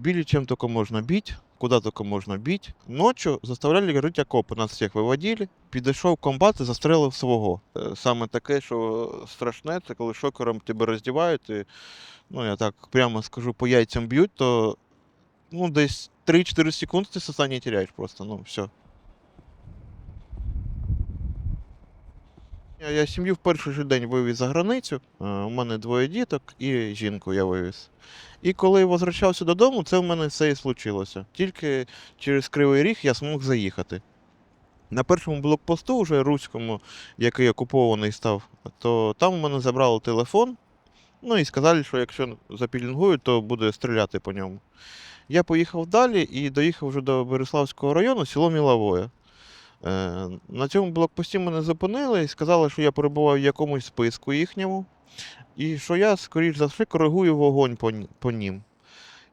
Били чем только можно бить, куда только можно бить. Ночью заставляли рить окопи, нас всіх виводили. Підійшов комбат і застрелив свого. Е, Саме таке, що страшне, це коли шокером тебе роздівають, і, ну я так прямо скажу, по яйцям б'ють, то ну, десь 3-4 секунди ти сознання теряєш просто, ну все. Я, сім'ю в перший же день вивіз за границю. Е, У мене двоє діток і жінку я вивіз. І коли возвращався додому, це в мене все і случилося. Тільки через Кривий Ріг я змог заїхати. На першому блокпосту, вже руському, який окупований став, то там у мене забрали телефон. Ну і сказали, що якщо запілінгують, то буде стріляти по ньому. Я поїхав далі і доїхав вже до Береславського району, село Міловое. Е, на цьому блокпості мене зупинили і сказали, що я перебуваю в якомусь списку їхньому, і що я, скоріш за все, коригую вогонь по, ні- по нім.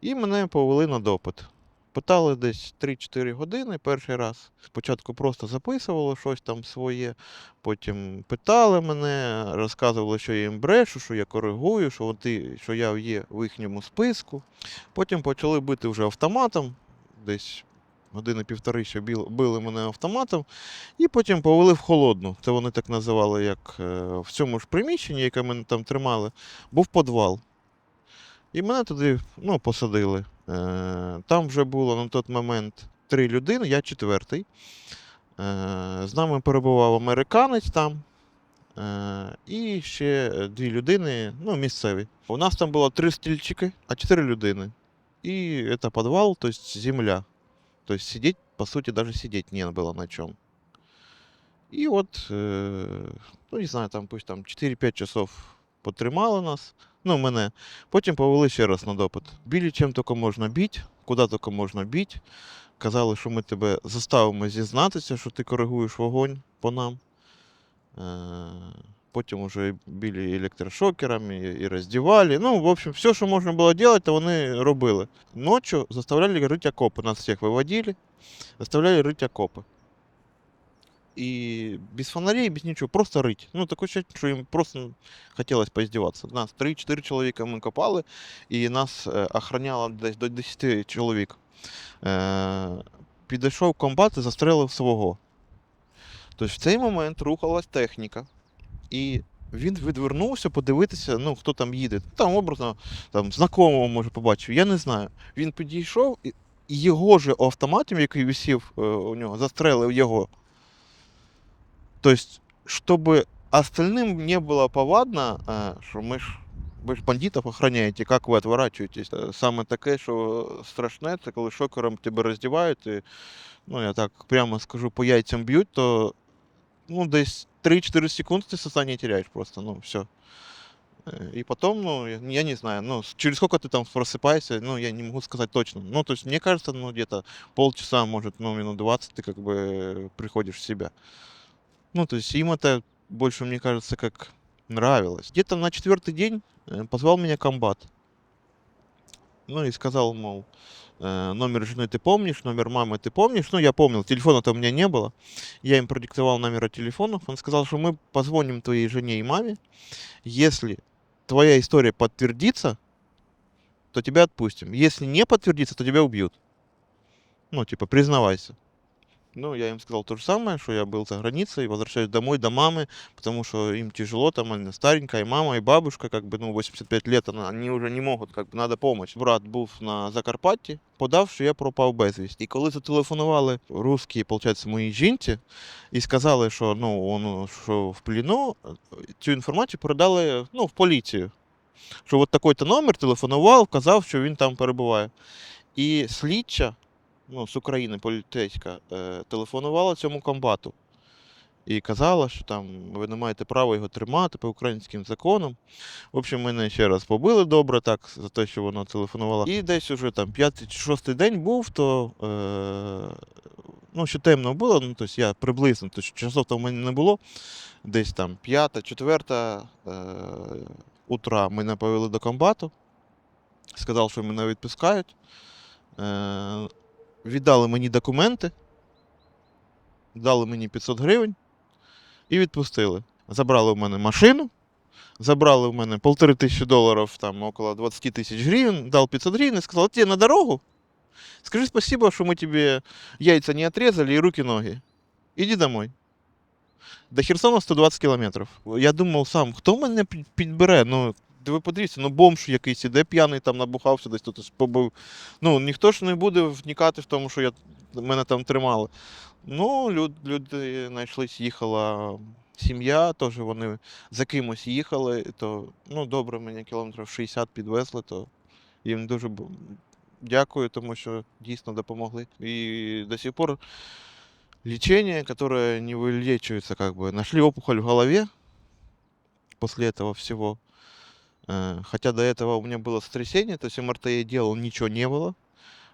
І мене повели на допит. Питали десь 3-4 години перший раз. Спочатку просто записували щось там своє, потім питали мене, розказували, що я їм брешу, що я коригую, що, вони, що я є в їхньому списку. Потім почали бити вже автоматом, десь години півтори ще били мене автоматом, і потім повели в холодну. Це вони так називали, як е, в цьому ж приміщенні, яке мене там тримали, був підвал. І мене туди ну, посадили. Е, Там вже було на той момент три людини, я четвертий. Е, З нами перебував американець там. І ще дві людини, ну, місцеві. У нас там було три стільчики, а чотири людини. І це підвал, тобто земля. То есть сидеть, по сути, даже сидеть не было на чем. И вот, э, ну не знаю, там пусть там 4-5 часов потримали нас, ну мене. Потім повели ще раз на допит. Білі чим тільки можна бити, куди тільки можна бити. Казали, що ми тебе заставимо зізнатися, що ти коригуєш вогонь по нам. Е, Потім вже били електрошокерами і, і роздівали. Ну, в общем, все, що можна було робити, то вони робили. Ночью заставляли рыть окопы. Нас всех выводили, заставляли рыть окопы. И без фонарей, без ничего, просто рыть. Ну, такое ощущение, что им просто хотелось поиздеваться. Нас 3-4 человека мы копали, и нас е, охраняло десь до 10 чоловік. Е, підійшов комбат і застрелив свого. Тобто в цей момент рухалась техніка, і він відвернувся подивитися, ну, хто там їде. Там образно там, знакомого може побачив, я не знаю. Він підійшов і його же автоматом, який висів е, у нього, застрелив його. Тобто, щоб остальним не було повадно, е, що ми ж ви ж бандитів охороняєте, як ви відворачуєтесь. Е, Саме таке, що страшне, це коли шокером тебе роздівають, і, ну я так прямо скажу, по яйцям б'ють, то ну, десь 3-4 секунди ти сознання теряєш просто, ну все. Э, И потом, ну, я, не знаю, ну, через сколько ты там просыпаешься, ну, я не могу сказать точно. Ну, то есть, мне кажется, ну, где-то полчаса, может, ну, минут 20 ты как бы приходишь в себя. Ну, то есть, им это больше, мне кажется, как нравилось. Где-то на четвертый день э, позвал меня комбат. Ну, и сказал, мол, э, номер жены ты помнишь, номер мамы ты помнишь. Ну, я помнил, телефона-то у меня не было. Я им продиктовал номера телефонов. Он сказал, что мы позвоним твоей жене и маме. Если твоя история подтвердится, то тебя отпустим. Если не подтвердится, то тебя убьют. Ну, типа, признавайся. Ну, я им сказал то же самое, что я был за границей, возвращаюсь домой до мамы, потому что им тяжело, там она старенькая, и мама, и бабушка, как бы, ну, 85 лет, она, они уже не можуть, как бы, надо помощь. Брат був на Закарпатті, подав, що я пропав безвісті. І коли зателефонували русські, виходить, моїй жінці, і сказали, що, ну, он, що в пліну, цю інформацію передали, ну, в поліцію. Що от такий-то номер телефонував, казав, що він там перебуває. І слідча, ну, з України поліцейська, е, телефонувала цьому комбату. І казала, що там ви не маєте права його тримати по українським законам. В общем, мене ще раз побили добре так за те, що вона телефонувала. І десь уже там п'ятий чи шостий день був, то е, ну, ще темно було, ну, тобто я приблизно, тобто часов там у мене не було. Десь там п'ята, четверта е, утра мене повели до комбату. Сказав, що мене відпускають. Е, віддали мені документи, дали мені 500 гривень і відпустили. Забрали в мене машину, забрали в мене полтори тисячі доларів, там около 20 тисяч гривень, дал 500 гривень і сказав, тебе на дорогу, скажи спасибо, що ми тобі яйця не отрезали і руки-ноги. Іди домой. До Херсона 120 кілометрів. Я думав сам, хто мене підбере? Ну, де ви подивіться, ну бомж якийсь іде п'яний там набухався, десь тут побив. Ну, ніхто ж не буде вникати в тому, що я, мене там тримали. Ну, люд, люди знайшлись, їхала сім'я, теж вони за кимось їхали, то ну, добре, мені кілометрів 60 підвезли, то їм дуже б- дякую, тому що дійсно допомогли. І до сих пор лечение, которое не вылечивается, как бы. Нашли опухоль в голове после этого всего. Э, Хотя до этого у меня было сотрясение, то есть МРТ я делал, ничего не было.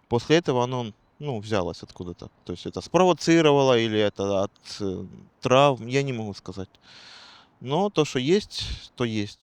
После этого оно, ну, взялось откуда-то. То есть это спровоцировало или это от э, травм, я не могу сказать. Но то, что есть, то есть.